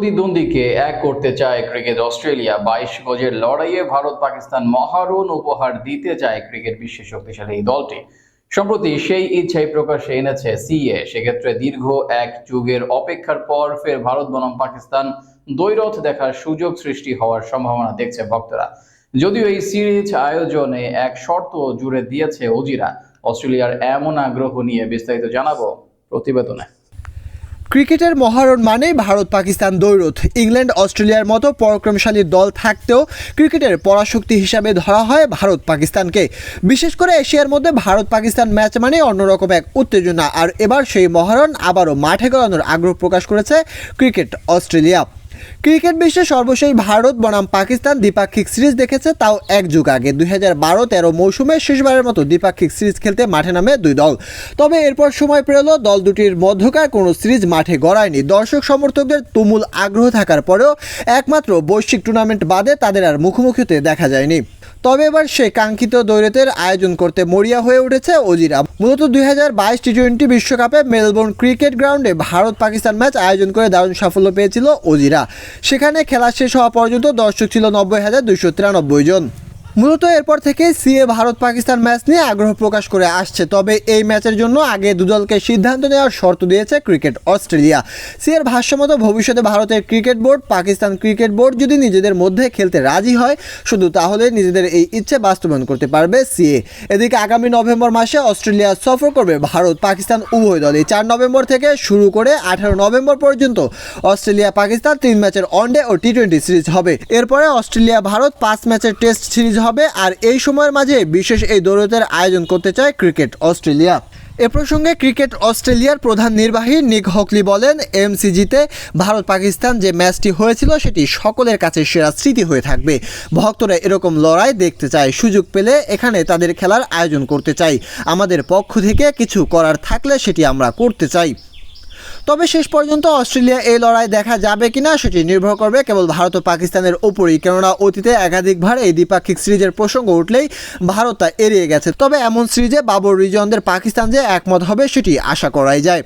প্রতিদ্বন্দ্বীকে এক করতে চায় ক্রিকেট অস্ট্রেলিয়া। বাইশ গজের লড়াইয়ে ভারত পাকিস্তান মহারণ উপহার দিতে চায় ক্রিকেট বিশ্বের শক্তিশালী এই দলটি। সম্প্রতি সেই ইচ্ছাই প্রকাশে এনেছে সিএ। সেক্ষেত্রে দীর্ঘ এক যুগের অপেক্ষার পর ফের ভারত বনাম পাকিস্তান দ্বৈরথ দেখার সুযোগ সৃষ্টি হওয়ার সম্ভাবনা দেখছে ভক্তরা। যদিও এই সিরিজ আয়োজনে এক শর্ত জুড়ে দিয়েছে অজিরা। অস্ট্রেলিয়ার এমন আগ্রহ নিয়ে বিস্তারিত জানাব প্রতিবেদনে। ক্রিকেটের মহারণ মানেই ভারত পাকিস্তান দৈরথ। ইংল্যান্ড, অস্ট্রেলিয়ার মতো পরাক্রমশালী দল থাকতেও ক্রিকেটের পরাশক্তি হিসাবে ধরা হয় ভারত পাকিস্তানকে। বিশেষ করে এশিয়ার মধ্যে ভারত পাকিস্তান ম্যাচ মানে অন্যরকম এক উত্তেজনা। আর এবার সেই মহারণ আবারও মাঠে গড়ানোর আগ্রহ প্রকাশ করেছে ক্রিকেট অস্ট্রেলিয়া। ক্রিকেট বিশ্বে সর্বশেষ ভারত বনাম পাকিস্তান দ্বিপাক্ষিক সিরিজ দেখেছে তাও এক যুগ আগে। দুই হাজার বারো তেরো মৌসুমে শেষবারের মতো দ্বিপাক্ষিক সিরিজ খেলতে মাঠে নামে দুই দল। তবে এরপর সময় পেরোলো, দল দুটির মধ্যকার কোনো সিরিজ মাঠে গড়ায়নি। দর্শক সমর্থকদের তুমুল আগ্রহ থাকার পরেও একমাত্র বৈশ্বিক টুর্নামেন্ট বাদে তাদের আর মুখোমুখিতে দেখা যায়নি। তবে এবার সে কাঙ্ক্ষিত দৈরতের আয়োজন করতে মরিয়া হয়ে উঠেছে অজিরা মূলত দুই হাজার বাইশ টি টোয়েন্টি বিশ্বকাপে Melbourne cricket ground Bharat Pakistan match আয়োজন করে দারুণ সাফল্য পেয়েছিল অজিরা সেখানে খেলা শেষ হওয়া পর্যন্ত দর্শক ছিল নব্বই হাজার দুইশো তিরানব্বই জন। মূলত এরপর থেকে সিএ ভারত পাকিস্তান ম্যাচ নিয়ে আগ্রহ প্রকাশ করে আসছে। তবে এই ম্যাচের জন্য আগে দুদলকে সিদ্ধান্ত নেওয়ার শর্ত দিয়েছে ক্রিকেট অস্ট্রেলিয়া। সিএর ভাষ্যমতো ভবিষ্যতে ভারতের cricket board, Pakistan cricket board যদি নিজেদের মধ্যে খেলতে রাজি হয়, শুধু তাহলে নিজেদের এই ইচ্ছে বাস্তবায়ন করতে পারবে সিএ। এদিকে আগামী নভেম্বর মাসে অস্ট্রেলিয়া সফর করবে ভারত, পাকিস্তান উভয় দলই চার নভেম্বর থেকে শুরু করে আঠারো নভেম্বর পর্যন্ত অস্ট্রেলিয়া, পাকিস্তান তিন ম্যাচের ওয়ানডে ও টি টোয়েন্টি সিরিজ হবে। এরপরে অস্ট্রেলিয়া ভারত পাঁচ ম্যাচের টেস্ট সিরিজ হবে আর এই সময়ের মাঝে বিশেষ এই দৌড়তের আয়োজন করতে চায় ক্রিকেট অস্ট্রেলিয়া। এ প্রসঙ্গে ক্রিকেট অস্ট্রেলিয়ার প্রধান নির্বাহী নিক হকলি বলেন, এমসিজিতে ভারত পাকিস্তান যে ম্যাচটি হয়েছিল সেটি সকলের কাছে সেরা স্মৃতি হয়ে থাকবে। ভক্তরা এরকম লড়াই দেখতে চায়, সুযোগ পেলে এখানে তাদের খেলার আয়োজন করতে চাই। আমাদের পক্ষ থেকে কিছু করার থাকলে সেটি আমরা করতে চাই। তবে শেষ পর্যন্ত অস্ট্রেলিয়া এই লড়াই দেখা যাবে কিনা সেটি নির্ভর করবে কেবল ভারত ও পাকিস্তানের উপরই। কেননা অতীতে একাধিকবার এই দ্বিপাক্ষিক সিরিজের প্রসঙ্গ উঠলেই ভারত তা এড়িয়ে গেছে। তবে এমন সিরিজে বাবর রিজনদের পাকিস্তান যে একমত হবে সেটি আশা করাই যায়।